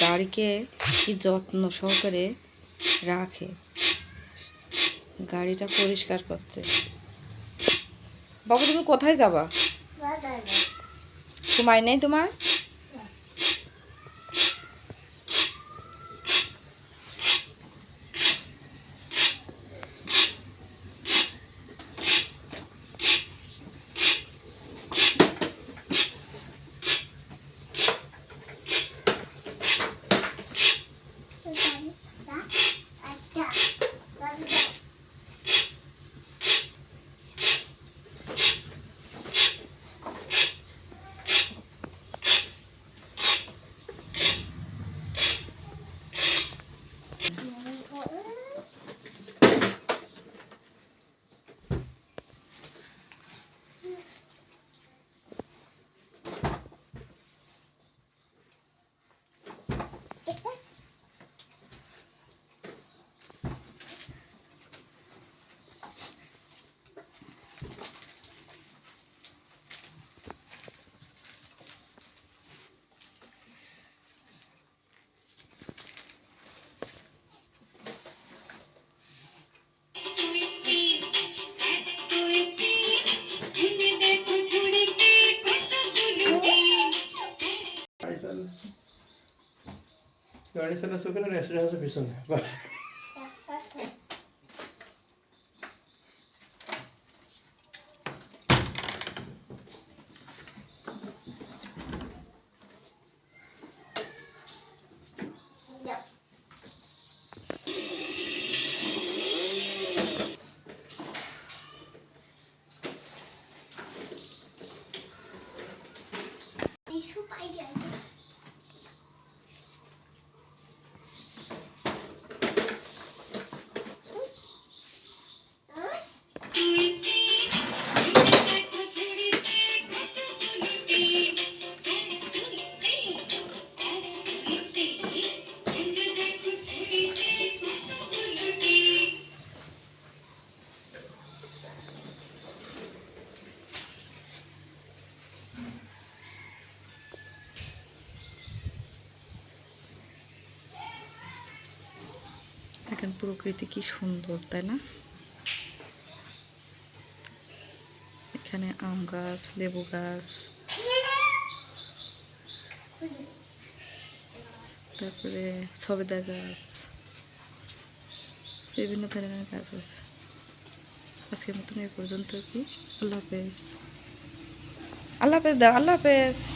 গাড়িকে কি যত্ন সহকারে রাখে? গাড়িটা পরিষ্কার করছে। বাবু তুমি কোথায় যাবা? সময় নেই তোমার? गणेशाला सुख ना रेस्टॉरंटचं पिसून দেখেন প্রকৃতি কি সুন্দর, তাই না? এখানে আম গাছ, লেবু গাছ। তারপরে সবেদা গাছ। বিভিন্ন ধরনের গাছ আছে। আজকের মতন এই পর্যন্ত কি আল্লাহ হাফেজ। আল্লাহ হাফেজ দাও, আল্লাহ হাফেজ।